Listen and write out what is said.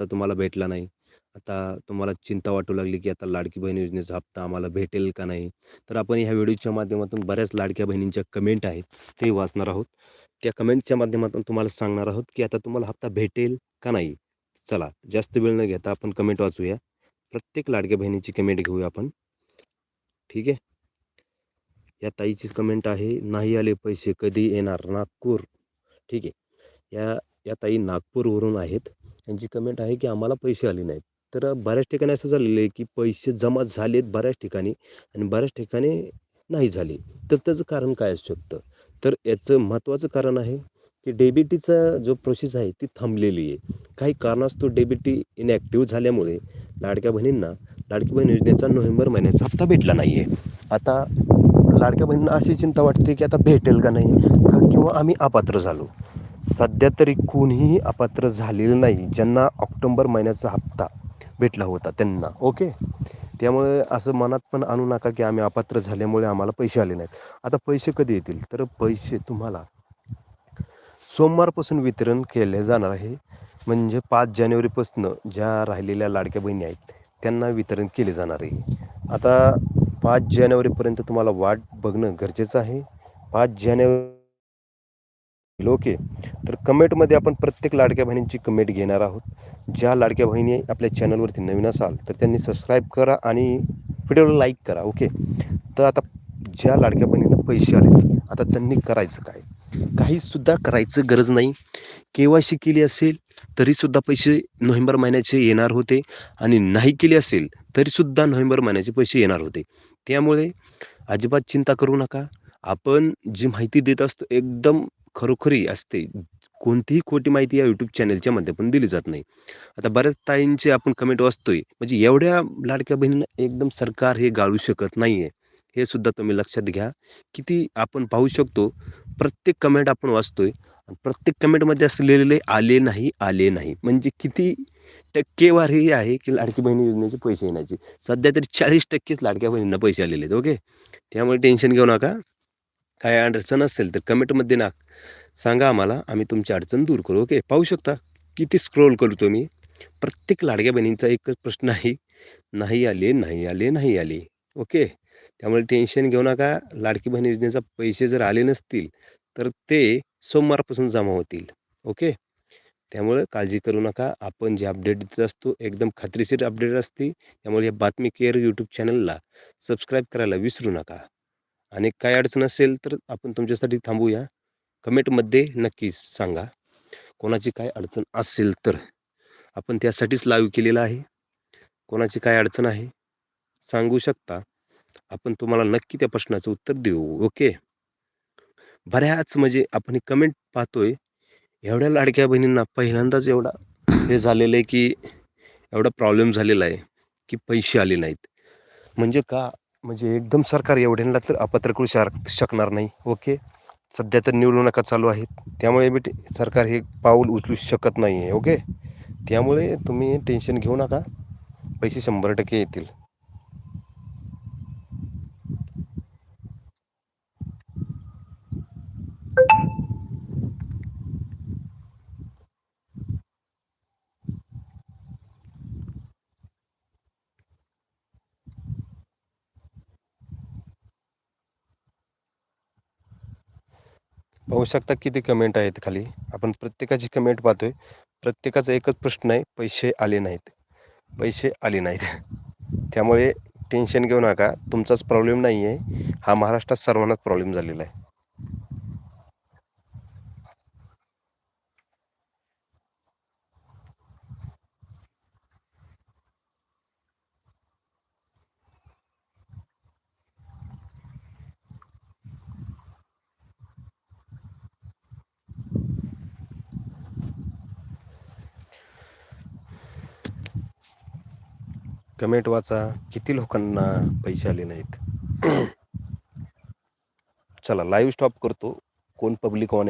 हप्ता तुम्हाला भेटला नाही. आता तुम्हाला चिंता वाटू लागली की आता लाडकी बहीण योजनेचा हप्ता आम्हाला भेटेल का नाही? तर आपण ह्या व्हिडिओच्या माध्यमातून बऱ्याच लाडक्या बहिणींच्या कमेंट आहेत ते वाचणार आहोत. त्या कमेंटच्या माध्यमातून तुम्हाला सांगणार आहोत की आता तुम्हाला हप्ता भेटेल का नाही? चला जास्त वेळ न घेता आपण कमेंट वाचूया. प्रत्येक लाडक्या बहिणीची कमेंट घेऊया आपण. ठीक आहे? या ताईची कमेंट आहे नाही आले पैसे कधी येणार? नागपूर. ठीक आहे? या या ताई नागपूरवरून आहेत. त्यांची कमेंट आहे की आम्हाला पैसे आले नाहीत. तर बऱ्याच ठिकाणी असं झालेलं आहे की पैसे जमा झालेत बऱ्याच ठिकाणी आणि बऱ्याच ठिकाणी नाही झाले. तर त्याचं कारण काय असू शकतं? तर याचं महत्त्वाचं कारण आहे की डेबिटीचा जो प्रोसेस आहे ती थांबलेली आहे. काही कारणास्तव डेबिटी इनॅक्टिव्ह झाल्यामुळे लाडक्या बहिणींना लाडकी बहीण योजनेचा नोव्हेंबर महिन्याचा हप्ता भेटला नाही आहे आता लाडक्या बहिणींना अशी चिंता वाटते की आता भेटेल का नाही? का किंवा आम्ही अपात्र झालो? सध्या तरी कोणीही अपात्र झालेलं नाही ज्यांना ऑक्टोंबर महिन्याचा हप्ता भेटला होता त्यांना ओके? त्यामुळे असं मनात पण आणू नका की आम्ही अपात्र झाल्यामुळे आम्हाला पैसे आले नाहीत. आता पैसे कधी येतील? तर पैसे तुम्हाला सोमवारपासून वितरण केले जाणार आहे. म्हणजे पाच जानेवारीपासून ज्या राहिलेल्या लाडक्या बहिणी आहेत त्यांना वितरण केले जाणार आहे. आता पाच जानेवारीपर्यंत तुम्हाला वाट बघणं गरजेचं आहे. पाच जानेवारी ओके. तर कमेंटमध्ये आपण प्रत्येक लाडक्या बहिणींची कमेंट घेणार आहोत. ज्या लाडक्या बहिणी आपल्या चॅनलवरती नवीन असाल तर त्यांनी सबस्क्राईब करा आणि व्हिडिओला लाईक करा ओके. तर आता ज्या लाडक्या बहिणींना पैसे आले आता त्यांनी करायचं काय? काहीसुद्धा करायचं गरज नाही. के केली असेल तरीसुद्धा पैसे नोव्हेंबर महिन्याचे येणार होते. आणि नाही केले असेल तरीसुद्धा नोव्हेंबर महिन्याचे पैसे येणार होते. त्यामुळे अजिबात चिंता करू नका. आपण जी माहिती देत असतो एकदम खरोखरी असते. कोणतीही खोटी माहिती या यूट्यूब चॅनलच्या माध्यमातून दिली जात नाही. आता बऱ्याच ताईंचे आपण कमेंट वाचतोय. म्हणजे एवढ्या लाडक्या बहिणींना एकदम सरकार हे गाळू शकत नाही आहे हे सुद्धा तुम्ही लक्षात घ्या. किती आपण पाहू शकतो प्रत्येक कमेंट आपण वाचतोय प्रत्येक कमेंटमध्ये असलेले आले नाही आले नाही. म्हणजे किती टक्केवारी आहे की लाडकी बहिणी योजनेचे पैसे येण्याचे. सध्या तरी चाळीस टक्केच लाडक्या बहिणींना पैसे आलेले आहेत ओके? त्यामुळे टेन्शन घेऊ नका. काय अडचण असेल तर कमेंटमध्ये ना सांगा आम्हाला. आम्ही तुमची अडचण दूर करू ओके पाहू शकता. किती स्क्रोल करू तुम्ही? प्रत्येक लाडक्या बहिणींचा एकच प्रश्न आहे. नाही आले नाही आले नाही आले ओके त्यामुळे टेन्शन घेऊ नका. लाडकी बहीण योजनेचा पैसे जर आले नसतील तर ते सोमवारपासून जमा होतील ओके त्यामुळे काळजी करू नका. आपण जे अपडेट देत असतो एकदम खात्रीशीर अपडेट असते त्यामुळे या बातमी केअर यूट्यूब चॅनलला सबस्क्राईब करायला विसरू नका. आणि काय अडचण असेल तर आपण तुमच्यासाठी थांबूया. कमेंटमध्ये नक्की सांगा. कोणाची काय अडचण असेल तर. आपण त्यासाठीच लाईव्ह केलेलं आहे. कोणाची काय अडचण आहे? सांगू शकता. आपण तुम्हाला नक्की त्या प्रश्नाचं उत्तर देऊ ओके? बऱ्याच म्हणजे आपण कमेंट पाहतोय. एवढ्या लाडक्या बहिणींना पहिल्यांदाच एवढा हे झालेलं आहे की एवढा प्रॉब्लेम झालेला आहे की पैसे आले नाहीत. म्हणजे का? म्हणजे एकदम सरकार एवढ्यांना तर अपात्र करू शार शकणार नाही ओके? सध्या तर निवडणुका चालू आहेत. त्यामुळे मी सरकार हे पाऊल उचलू शकत नाही आहे ओके? त्यामुळे तुम्ही टेन्शन घेऊ नका. पैसे शंभर टक्के येतील. पाहू शकता किती कमेंट आहेत खाली. आपण प्रत्येकाची कमेंट पाहतोय. प्रत्येकाचा एकच प्रश्न आहे पैसे आले नाहीत. पैसे आले नाहीत. त्यामुळे टेन्शन घेऊ नका. तुमचाच प्रॉब्लेम नाही आहे हा महाराष्ट्रात सर्वांनाच प्रॉब्लेम झालेला आहे. कमेंट वाचा. किती लोकांना पैसे आले नाहीत? चला लाईव्ह स्टॉप करतो. कोण पब्लिक ऑन आहे?